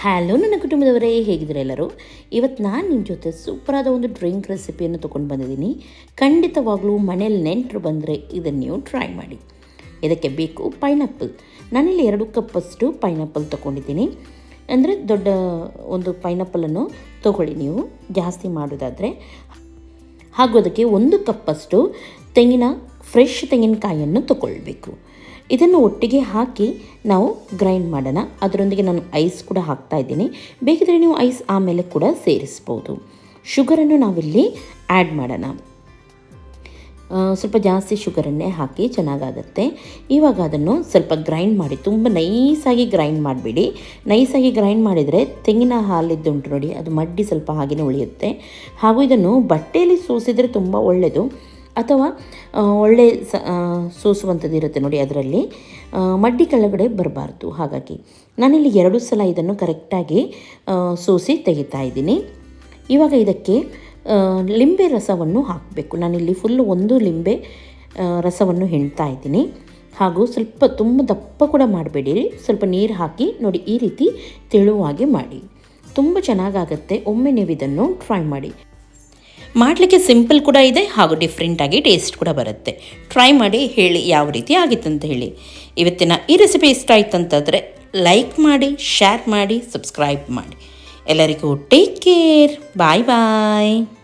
Hello ನನ್ನ ಕುಟುಂಬದವರೇ, ಹೇಗಿದ್ದಾರೆ ಎಲ್ಲರೂ? ಇವತ್ತು ನಾನು ನಿಮ್ಮ ಜೊತೆ ಸೂಪರಾದ ಒಂದು ಡ್ರಿಂಕ್ ರೆಸಿಪಿಯನ್ನು ತೊಗೊಂಡು ಬಂದಿದ್ದೀನಿ. ಖಂಡಿತವಾಗಲೂ ಮನೇಲಿ ನೆಂಟರು ಬಂದರೆ ಇದನ್ನು ನೀವು ಟ್ರೈ ಮಾಡಿ. ಇದಕ್ಕೆ ಬೇಕು ಪೈನಾಪಲ್ ನಾನಿಲ್ಲಿ ಎರಡು ಕಪ್ಪಷ್ಟು ಪೈನಾಪಲ್ ತೊಗೊಂಡಿದ್ದೀನಿ. ಅಂದರೆ ದೊಡ್ಡ ಒಂದು ಪೈನಾಪಲನ್ನು ತೊಗೊಳ್ಳಿ ನೀವು, ಜಾಸ್ತಿ ಮಾಡೋದಾದರೆ. ಹಾಗೂ ಅದಕ್ಕೆ ಒಂದು ಕಪ್ಪಷ್ಟು ತೆಂಗಿನ ಫ್ರೆಶ್ ತೆಂಗಿನಕಾಯಿಯನ್ನು ತಗೊಳ್ಬೇಕು. ಇದನ್ನು ಒಟ್ಟಿಗೆ ಹಾಕಿ ನಾವು ಗ್ರೈಂಡ್ ಮಾಡೋಣ. ಅದರೊಂದಿಗೆ ನಾನು ಐಸ್ ಕೂಡ ಹಾಕ್ತಾ ಇದ್ದೀನಿ. ಬೇಕಿದ್ರೆ ನೀವು ಐಸ್ ಆಮೇಲೆ ಕೂಡ ಸೇರಿಸ್ಬೋದು. ಶುಗರನ್ನು ನಾವಿಲ್ಲಿ ಆ್ಯಡ್ ಮಾಡೋಣ. ಸ್ವಲ್ಪ ಜಾಸ್ತಿ ಶುಗರನ್ನೇ ಹಾಕಿ ಚೆನ್ನಾಗಾಗತ್ತೆ. ಇವಾಗ ಅದನ್ನು ಸ್ವಲ್ಪ ಗ್ರೈಂಡ್ ಮಾಡಿ, ತುಂಬ ನೈಸಾಗಿ ಗ್ರೈಂಡ್ ಮಾಡಿಬಿಡಿ. ನೈಸಾಗಿ ಗ್ರೈಂಡ್ ಮಾಡಿದರೆ ತೆಂಗಿನ ಹಾಲಿದ್ದುಂಟು ನೋಡಿ, ಅದು ಮಡ್ಡಿ ಸ್ವಲ್ಪ ಹಾಗೆಯೇ ಉಳಿಯುತ್ತೆ. ಹಾಗೂ ಇದನ್ನು ಬಟ್ಟೆಯಲ್ಲಿ ಸೋಸಿದರೆ ತುಂಬ ಒಳ್ಳೆಯದು ಅಥವಾ ಒಳ್ಳೆ ಸ ಸೋಸುವಂಥದ್ದು ಇರುತ್ತೆ ನೋಡಿ ಅದರಲ್ಲಿ. ಮಡ್ಡಿ ಕೆಳಗಡೆ ಬರಬಾರ್ದು. ಹಾಗಾಗಿ ನಾನಿಲ್ಲಿ ಎರಡು ಸಲ ಇದನ್ನು ಕರೆಕ್ಟಾಗಿ ಸೋಸಿ ತೆಗಿತಾ ಇದ್ದೀನಿ. ಇವಾಗ ಇದಕ್ಕೆ ಲಿಂಬೆ ರಸವನ್ನು ಹಾಕಬೇಕು. ನಾನಿಲ್ಲಿ ಫುಲ್ಲು ಒಂದು ಲಿಂಬೆ ರಸವನ್ನು ಹೆಣ್ತಾ ಇದ್ದೀನಿ. ಹಾಗೂ ಸ್ವಲ್ಪ ತುಂಬ ದಪ್ಪ ಕೂಡ ಮಾಡಬೇಡಿ. ಸ್ವಲ್ಪ ನೀರು ಹಾಕಿ ನೋಡಿ ಈ ರೀತಿ ತೆಳುವಾಗಿ ಮಾಡಿ. ತುಂಬ ಚೆನ್ನಾಗಾಗತ್ತೆ. ಒಮ್ಮೆ ನೀವು ಇದನ್ನು ಟ್ರೈ ಮಾಡಿ. ಮಾಡಲಿಕ್ಕೆ ಸಿಂಪಲ್ ಕೂಡ ಇದೆ ಹಾಗೂ ಡಿಫ್ರೆಂಟಾಗಿ ಟೇಸ್ಟ್ ಕೂಡ ಬರುತ್ತೆ. ಟ್ರೈ ಮಾಡಿ ಹೇಳಿ ಯಾವ ರೀತಿ ಆಗಿತ್ತು ಅಂತ ಹೇಳಿ. ಇವತ್ತಿನ ಈ ರೆಸಿಪಿ ಇಷ್ಟ ಆಯ್ತು ಅಂತಂದರೆ ಲೈಕ್ ಮಾಡಿ ಶೇರ್ ಮಾಡಿ ಸಬ್ಸ್ಕ್ರೈಬ್ ಮಾಡಿ. ಎಲ್ಲರಿಗೂ ಟೇಕ್ ಕೇರ್ ಬಾಯ್ ಬಾಯ್